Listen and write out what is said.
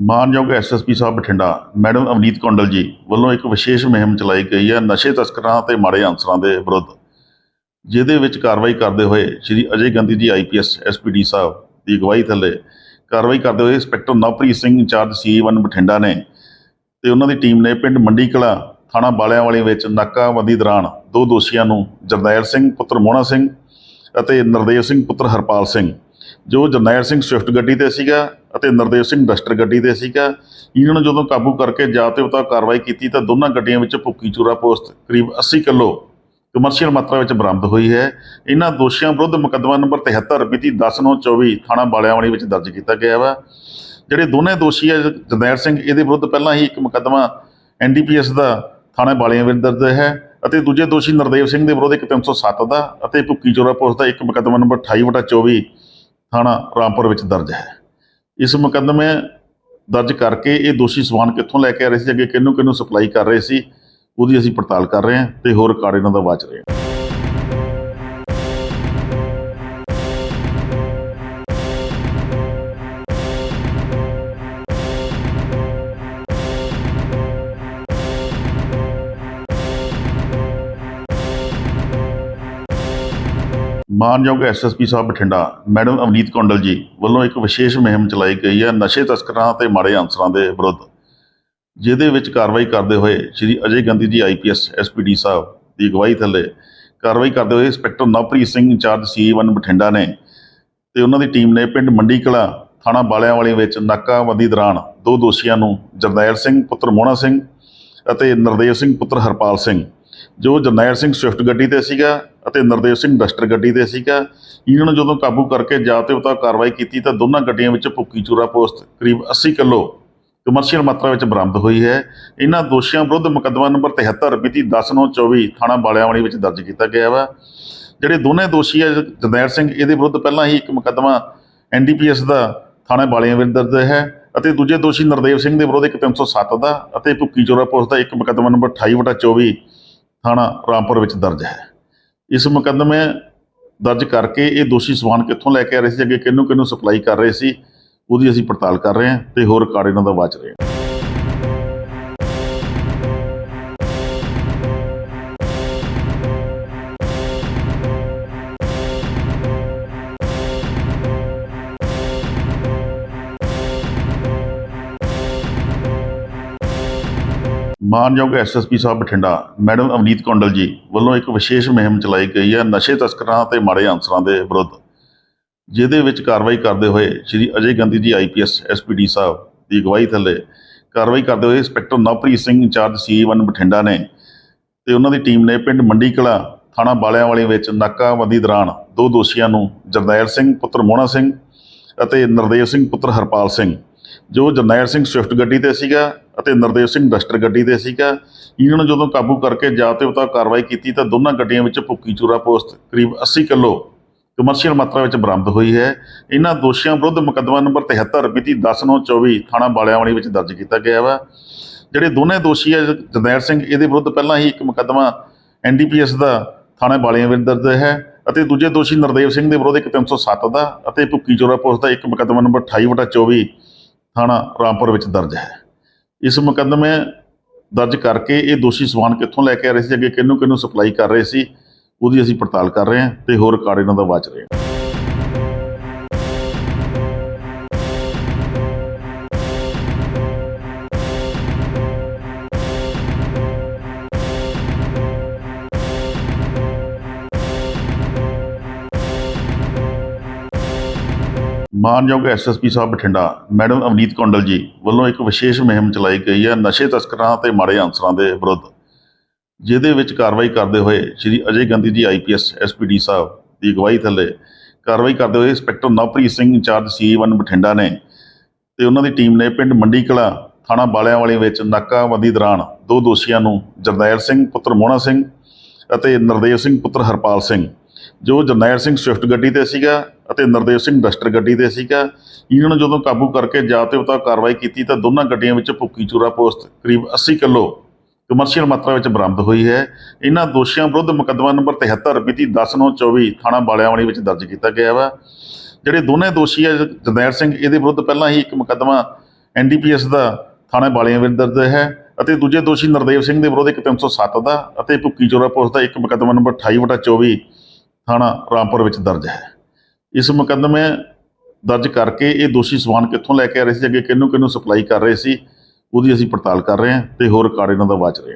ਮਾਨਯੋਗ ਐਸਐਸਪੀ ਸਾਹਿਬ ਬਠਿੰਡਾ, ਮੈਡਮ ਅਵਨੀਤ ਕੌਂਡਲ ਜੀ ਵੱਲੋਂ ਇੱਕ ਵਿਸ਼ੇਸ਼ ਮੁਹਿੰਮ ਚਲਾਈ ਗਈ ਹੈ ਨਸ਼ੇ ਤਸਕਰਾਂ ਤੇ ਮਾੜੇ ਅਨਸਰਾਂ ਦੇ ਵਿਰੁੱਧ, ਜਿਹਦੇ ਵਿੱਚ ਕਾਰਵਾਈ ਕਰਦੇ ਹੋਏ ਸ਼੍ਰੀ ਅਜੇ ਗਾਂਧੀ ਜੀ ਆਈਪੀਐਸ ਐਸਪੀਡੀ ਸਾਹਿਬ ਦੀ ਅਗਵਾਈ ਥੱਲੇ ਕਾਰਵਾਈ ਕਰਦੇ ਹੋਏ inspector Navpreet Singh in charge ਸੀ1 Bathinda ਨੇ ਤੇ ਉਹਨਾਂ ਦੀ ਟੀਮ ਨੇ ਪਿੰਡ ਮੰਡੀ ਕਲਾਂ ਥਾਣਾ ਬਾਲਿਆਂਵਾਲੀ ਵਿੱਚ ਨਾਕਾਬੰਦੀ ਦੌਰਾਨ ਦੋ ਦੋਸ਼ੀਆਂ ਨੂੰ ਜਰਨੈਲ ਸਿੰਘ, ਪੁੱਤਰ ਮੋਹਣਾ ਸਿੰਘ ਅਤੇ ਨਰਦੇਵ ਸਿੰਘ, ਪੁੱਤਰ ਹਰਪਾਲ ਸਿੰਘ, ਜੋ ਜਰਨੈਲ ਸਿੰਘ ਸਵਿਫਟ ਗੱਡੀ ਤੇ ਸੀਗਾ ਅਤੇ ਨਰਦੇਵ ਸਿੰਘ ਡਸਟਰ ਗੱਡੀ ਤੇ ਸੀਗਾ। ਇਹਨਾਂ ਨੂੰ ਜਦੋਂ ਕਾਬੂ ਕਰਕੇ ਜਾਬਤੇ ਕਾਰਵਾਈ ਕੀਤੀ ਤਾਂ ਦੋਨਾਂ ਗੱਡੀਆਂ ਵਿੱਚ ਭੁੱਕੀ ਚੂਰਾ ਪੋਸਟ ਕਰੀਬ 80 ਕਿਲੋ ਕਮਰਸ਼ੀਅਲ ਮਾਤਰਾ ਵਿੱਚ ਬਰਾਮਦ ਹੋਈ ਹੈ। ਇਹਨਾਂ ਦੋਸ਼ੀਆਂ ਵਿਰੁੱਧ ਮੁਕੱਦਮਾ ਨੰਬਰ 73 ਮਿਤੀ 10/9/24 ਥਾਣਾ ਬਾਲਿਆਂਵਾਲੀ ਵਿੱਚ ਦਰਜ ਕੀਤਾ ਗਿਆ ਵਾ। ਜਿਹੜੇ ਦੋਨੇ ਦੋਸ਼ੀ ਹੈ ਜਰਨੈਲ ਸਿੰਘ, ਇਹਦੇ ਵਿਰੁੱਧ ਪਹਿਲਾਂ ਹੀ ਇੱਕ ਮੁਕੱਦਮਾ ਐਨਡੀਪੀਐਸ ਦਾ ਥਾਣਾ ਬਾਲਿਆਂ ਵਿੱਚ ਦਰਜ ਹੈ ਅਤੇ ਦੂਜੇ ਦੋਸ਼ੀ ਨਰਦੇਵ ਸਿੰਘ ਦੇ ਵਿਰੁੱਧ ਇੱਕ 307 ਦਾ ਅਤੇ ਭੁੱਕੀ ਚੋਰਾ ਪੋਸਟ ਦਾ ਇੱਕ ਮੁਕੱਦਮਾ ਨੰਬਰ 28/24 ਥਾਣਾ ਰਾਮਪੁਰ ਵਿੱਚ ਦਰਜ ਹੈ। ਇਸ ਮੁਕੱਦਮੇ ਦਰਜ ਕਰਕੇ ਇਹ ਦੋਸ਼ੀ ਸਮਾਨ ਕਿੱਥੋਂ ਲੈ ਕੇ ਆ ਰਹੇ ਸੀ, ਅੱਗੇ ਕਿਹਨੂੰ ਕਿਹਨੂੰ ਸਪਲਾਈ ਕਰ ਰਹੇ ਸੀ, ਉਹਦੀ ਅਸੀਂ ਪੜਤਾਲ ਕਰ ਰਹੇ ਹਾਂ ਤੇ ਹੋਰ ਰਿਕਾਰਡ ਇਹਨਾਂ ਦਾ ਵਾਚ ਰਹੇ ਹਾਂ। ਮਾਨਯੋਗ ਐਸਐਸਪੀ ਸਾਹਿਬ ਬਠਿੰਡਾ, ਮੈਡਮ ਅਵਨੀਤ ਕੌਂਡਲ ਜੀ ਵੱਲੋਂ ਇੱਕ ਵਿਸ਼ੇਸ਼ ਮੁਹਿੰਮ ਚਲਾਈ ਗਈ ਹੈ ਨਸ਼ੇ ਤਸਕਰਾਂ ਤੇ ਮਾੜੇ ਅਨਸਰਾਂ ਦੇ ਵਿਰੁੱਧ। ਜਿਹਦੇ ਵਿੱਚ ਕਾਰਵਾਈ ਕਰਦੇ ਹੋਏ ਸ਼੍ਰੀ ਅਜੇ ਗਾਂਧੀ ਜੀ ਆਈਪੀਐਸ ਐਸਪੀਡੀ ਸਾਹਿਬ ਦੀ ਅਗਵਾਈ ਥੱਲੇ ਕਾਰਵਾਈ ਕਰਦੇ ਹੋਏ inspector Navpreet Singh in charge ਸੀ1 Bathinda ਨੇ ਤੇ ਉਹਨਾਂ ਦੀ ਟੀਮ ਨੇ ਪਿੰਡ ਮੰਡੀ ਕਲਾਂ ਥਾਣਾ ਬਾਲਿਆਂਵਾਲੀ ਵਿੱਚ ਨਾਕਾਬੰਦੀ ਦੌਰਾਨ ਦੋ ਦੋਸ਼ੀਆਂ ਨੂੰ ਜਰਨੈਲ ਸਿੰਘ, ਪੁੱਤਰ ਮੋਹਣਾ ਸਿੰਘ ਅਤੇ ਨਰਦੇਵ ਸਿੰਘ, ਪੁੱਤਰ ਹਰਪਾਲ ਸਿੰਘ ਜੋ ਜਰਨੈਲ ਸਿੰਘ ਸਵਿਫਟ ਗੱਡੀ ਤੇ ਸੀਗਾ ਅਤੇ ਨਰਦੇਵ ਸਿੰਘ ਡਸਟਰ ਗੱਡੀ ਤੇ ਸੀਗਾ, ਇਹਨਾਂ ਨੂੰ ਜਦੋਂ ਕਾਬੂ ਕਰਕੇ ਜਾਬਤੇ ਕਾਰਵਾਈ ਕੀਤੀ ਤਾਂ ਦੋਨਾਂ ਗੱਡੀਆਂ ਵਿੱਚ ਭੁੱਕੀ ਚੂਰਾ ਪੋਸਟ ਕਰੀਬ 80 ਕਿਲੋ ਕਮਰਸ਼ੀਅਲ ਮਾਤਰਾ ਵਿੱਚ ਬਰਾਮਦ ਹੋਈ ਹੈ। ਇਹਨਾਂ ਦੋਸ਼ੀਆਂ ਵਿਰੁੱਧ ਮੁਕੱਦਮਾ ਨੰਬਰ 73 ਮਿਤੀ 10/9/24 ਥਾਣਾ ਬਾਲਿਆਂਵਾਲੀ ਵਿੱਚ ਦਰਜ ਕੀਤਾ ਗਿਆ ਵਾ। ਜਿਹੜੇ ਦੋਨੇ ਦੋਸ਼ੀ ਹੈ ਜਰਨੈਲ ਸਿੰਘ, ਇਹਦੇ ਵਿਰੁੱਧ ਪਹਿਲਾਂ ਹੀ ਇੱਕ ਮੁਕੱਦਮਾ ਐਨਡੀਪੀਐਸ ਦਾ ਥਾਣਾ ਬਾਲਿਆਂ ਵਿੱਚ ਦਰਜ ਹੈ ਅਤੇ ਦੂਜੇ ਦੋਸ਼ੀ ਨਰਦੇਵ ਸਿੰਘ ਦੇ ਵਿਰੁੱਧ ਇੱਕ 307 ਦਾ ਅਤੇ ਭੁੱਕੀ ਚੋਰਾ ਪੋਸਟ ਦਾ ਇੱਕ ਮੁਕੱਦਮਾ ਨੰਬਰ 28/24 ਥਾਣਾ ਰਾਮਪੁਰ ਵਿੱਚ ਦਰਜ ਹੈ। ਇਸ ਮੁਕੱਦਮੇ ਦਰਜ ਕਰਕੇ ਇਹ ਦੋਸ਼ੀ ਸਮਾਨ ਕਿੱਥੋਂ ਲੈ ਕੇ ਆ ਰਹੇ ਸੀ, ਅੱਗੇ ਕਿਹਨੂੰ ਕਿਹਨੂੰ ਸਪਲਾਈ ਕਰ ਰਹੇ ਸੀ, ਉਹਦੀ ਅਸੀਂ ਪੜਤਾਲ ਕਰ ਰਹੇ ਹਾਂ ਤੇ ਹੋਰ ਰਿਕਾਰਡ ਇਹਨਾਂ ਦਾ ਵਾਚ ਰਹੇ ਹਾਂ। ਮਾਨਯੋਗ ਐਸਐਸਪੀ ਸਾਹਿਬ ਬਠਿੰਡਾ, ਮੈਡਮ ਅਵਨੀਤ ਕੌਂਡਲ ਜੀ ਵੱਲੋਂ ਇੱਕ ਵਿਸ਼ੇਸ਼ ਮੁਹਿੰਮ ਚਲਾਈ ਗਈ ਹੈ ਨਸ਼ੇ ਤਸਕਰਾਂ ਤੇ ਮਾੜੇ ਅਨਸਰਾਂ ਦੇ ਵਿਰੁੱਧ। ਜਿਹਦੇ ਵਿੱਚ ਕਾਰਵਾਈ ਕਰਦੇ ਹੋਏ ਸ਼੍ਰੀ ਅਜੇ ਗਾਂਧੀ ਜੀ ਆਈਪੀਐਸ ਐਸਪੀਡੀ ਸਾਹਿਬ ਦੀ ਅਗਵਾਈ ਥੱਲੇ ਕਾਰਵਾਈ ਕਰਦੇ ਹੋਏ inspector Navpreet Singh in charge ਸੀ1 Bathinda ਨੇ ਤੇ ਉਹਨਾਂ ਦੀ ਟੀਮ ਨੇ ਪਿੰਡ ਮੰਡੀ ਕਲਾਂ ਥਾਣਾ ਬਾਲਿਆਂਵਾਲੀ ਵਿੱਚ ਨਾਕਾਬੰਦੀ ਦੌਰਾਨ ਦੋ ਦੋਸ਼ੀਆਂ ਨੂੰ ਜਰਨੈਲ ਸਿੰਘ, ਪੁੱਤਰ ਮੋਹਣਾ ਸਿੰਘ ਅਤੇ ਨਰਦੇਵ ਸਿੰਘ, ਪੁੱਤਰ ਹਰਪਾਲ ਸਿੰਘ ਜੋ ਜਰਨੈਲ ਸਿੰਘ ਸਵਿਫਟ ਗੱਡੀ ਤੇ ਸੀਗਾ ਅਤੇ ਨਰਦੇਵ ਸਿੰਘ ਡਸਟਰ ਗੱਡੀ ਤੇ ਸੀਗਾ, ਇਹਨਾਂ ਨੂੰ ਜਦੋਂ ਕਾਬੂ ਕਰਕੇ ਜਾਬਤੇ ਕਾਰਵਾਈ ਕੀਤੀ ਤਾਂ ਦੋਨਾਂ ਗੱਡੀਆਂ ਵਿੱਚ ਭੁੱਕੀ ਚੂਰਾ ਪੋਸਟ ਕਰੀਬ 80 ਕਿਲੋ ਕਮਰਸ਼ੀਅਲ ਮਾਤਰਾ ਵਿੱਚ ਬਰਾਮਦ ਹੋਈ ਹੈ। ਇਹਨਾਂ ਦੋਸ਼ੀਆਂ ਵਿਰੁੱਧ ਮੁਕੱਦਮਾ ਨੰਬਰ 73 ਮਿਤੀ 10/9/24 ਥਾਣਾ ਬਾਲਿਆਂਵਾਲੀ ਵਿੱਚ ਦਰਜ ਕੀਤਾ ਗਿਆ ਵਾ। ਜਿਹੜੇ ਦੋਨੇ ਦੋਸ਼ੀ ਹੈ ਜਰਨੈਲ ਸਿੰਘ, ਇਹਦੇ ਵਿਰੁੱਧ ਪਹਿਲਾਂ ਹੀ ਇੱਕ ਮੁਕੱਦਮਾ ਐਨਡੀਪੀਐਸ ਦਾ ਥਾਣਾ ਬਾਲਿਆਂ ਵਿੱਚ ਦਰਜ ਹੈ ਅਤੇ ਦੂਜੇ ਦੋਸ਼ੀ ਨਰਦੇਵ ਸਿੰਘ ਦੇ ਵਿਰੁੱਧ ਇੱਕ 307 ਦਾ ਅਤੇ ਭੁੱਕੀ ਚੋਰਾ ਪੋਸਟ ਦਾ ਇੱਕ ਮੁਕੱਦਮਾ ਨੰਬਰ 28/24 ਥਾਣਾ ਰਾਮਪੁਰ ਵਿੱਚ ਦਰਜ ਹੈ। ਇਸ ਮੁਕੱਦਮੇ ਦਰਜ ਕਰਕੇ ਇਹ ਦੋਸ਼ੀ ਸਮਾਨ ਕਿੱਥੋਂ ਲੈ ਕੇ ਆ ਰਹੇ ਸੀ, ਅੱਗੇ ਕਿਹਨੂੰ ਕਿਹਨੂੰ ਸਪਲਾਈ ਕਰ ਰਹੇ ਸੀ, ਉਹਦੀ ਅਸੀਂ ਪੜਤਾਲ ਕਰ ਰਹੇ ਹਾਂ ਤੇ ਹੋਰ ਰਿਕਾਰਡ ਇਹਨਾਂ ਦਾ ਵਾਚ ਰਹੇ ਹਾਂ। ਮਾਨਯੋਗ ਐਸਐਸਪੀ ਸਾਹਿਬ ਬਠਿੰਡਾ, ਮੈਡਮ ਅਵਨੀਤ ਕੌਂਡਲ ਜੀ ਵੱਲੋਂ ਇੱਕ ਵਿਸ਼ੇਸ਼ ਮੁਹਿੰਮ ਚਲਾਈ ਗਈ ਹੈ ਨਸ਼ੇ ਤਸਕਰਾਂ ਤੇ ਮਾੜੇ ਅਨਸਰਾਂ ਦੇ ਵਿਰੁੱਧ, ਜਿਹਦੇ ਵਿੱਚ ਕਾਰਵਾਈ ਕਰਦੇ ਹੋਏ ਸ਼੍ਰੀ ਅਜੇ ਗਾਂਧੀ ਜੀ ਆਈਪੀਐਸ ਐਸਪੀਡੀ ਸਾਹਿਬ ਦੀ ਅਗਵਾਈ ਥੱਲੇ ਕਾਰਵਾਈ ਕਰਦੇ ਹੋਏ inspector Navpreet Singh in charge ਸੀ1 Bathinda ਨੇ ਤੇ ਉਹਨਾਂ ਦੀ ਟੀਮ ਨੇ ਪਿੰਡ ਮੰਡੀ ਕਲਾਂ ਥਾਣਾ ਬਾਲਿਆਂਵਾਲੀ ਵਿੱਚ ਨਾਕਾਬੰਦੀ ਦੌਰਾਨ ਦੋ ਦੋਸ਼ੀਆਂ ਨੂੰ ਜਰਨੈਲ ਸਿੰਘ, ਪੁੱਤਰ ਮੋਹਣਾ ਸਿੰਘ ਅਤੇ ਨਰਦੇਵ ਸਿੰਘ, ਪੁੱਤਰ ਹਰਪਾਲ ਸਿੰਘ, ਜੋ ਜਰਨੈਲ ਸਿੰਘ ਸਵਿਫਟ ਗੱਡੀ ਤੇ ਸੀਗਾ ਅਤੇ ਨਰਦੇਵ ਸਿੰਘ ਡਸਟਰ ਗੱਡੀ ਤੇ ਸੀਗਾ। ਇਹਨਾਂ ਨੂੰ ਜਦੋਂ ਕਾਬੂ ਕਰਕੇ ਜਾਬਤੇ ਕਾਰਵਾਈ ਕੀਤੀ ਤਾਂ ਦੋਨਾਂ ਗੱਡੀਆਂ ਵਿੱਚ ਭੁੱਕੀ ਚੂਰਾ ਪੋਸਟ ਕਰੀਬ 80 ਕਿਲੋ ਕਮਰਸ਼ੀਅਲ ਮਾਤਰਾ ਵਿੱਚ ਬਰਾਮਦ ਹੋਈ ਹੈ। ਇਹਨਾਂ ਦੋਸ਼ੀਆਂ ਵਿਰੁੱਧ ਮੁਕੱਦਮਾ ਨੰਬਰ 73 ਮਿਤੀ 10/9/24 ਥਾਣਾ ਬਾਲਿਆਂਵਾਲੀ ਵਿੱਚ ਦਰਜ ਕੀਤਾ ਗਿਆ ਵਾ। ਜਿਹੜੇ ਦੋਨੇ ਦੋਸ਼ੀ ਹੈ ਜਰਨੈਲ ਸਿੰਘ, ਇਹਦੇ ਵਿਰੁੱਧ ਪਹਿਲਾਂ ਹੀ ਇੱਕ ਮੁਕੱਦਮਾ ਐਨਡੀਪੀਐਸ ਦਾ ਥਾਣਾ ਬਾਲੀਆਂ ਵਿੱਚ ਦਰਜ ਹੈ ਅਤੇ ਦੂਜੇ ਦੋਸ਼ੀ ਨਰਦੇਵ ਸਿੰਘ ਦੇ ਵਿਰੁੱਧ ਇੱਕ 307 ਦਾ ਅਤੇ ਭੁੱਕੀ ਚੋਰਾ ਪੋਸਟ ਦਾ ਇੱਕ ਮੁਕੱਦਮਾ ਨੰਬਰ 28/24 ਥਾਣਾ ਰਾਮਪੁਰ ਵਿੱਚ ਦਰਜ ਹੈ। ਇਸ ਮੁਕੱਦਮੇ ਦਰਜ ਕਰਕੇ ਇਹ ਦੋਸ਼ੀ ਸਮਾਨ ਕਿੱਥੋਂ ਲੈ ਕੇ ਆ ਰਹੇ ਸੀ, ਅੱਗੇ ਕਿਹਨੂੰ ਕਿਹਨੂੰ ਸਪਲਾਈ ਕਰ ਰਹੇ ਸੀ, ਉਹਦੀ ਅਸੀਂ ਪੜਤਾਲ ਕਰ ਰਹੇ ਹਾਂ ਤੇ ਹੋਰ ਰਿਕਾਰਡ ਇਹਨਾਂ ਦਾ ਵਾਚ ਰਹੇ ਹਾਂ।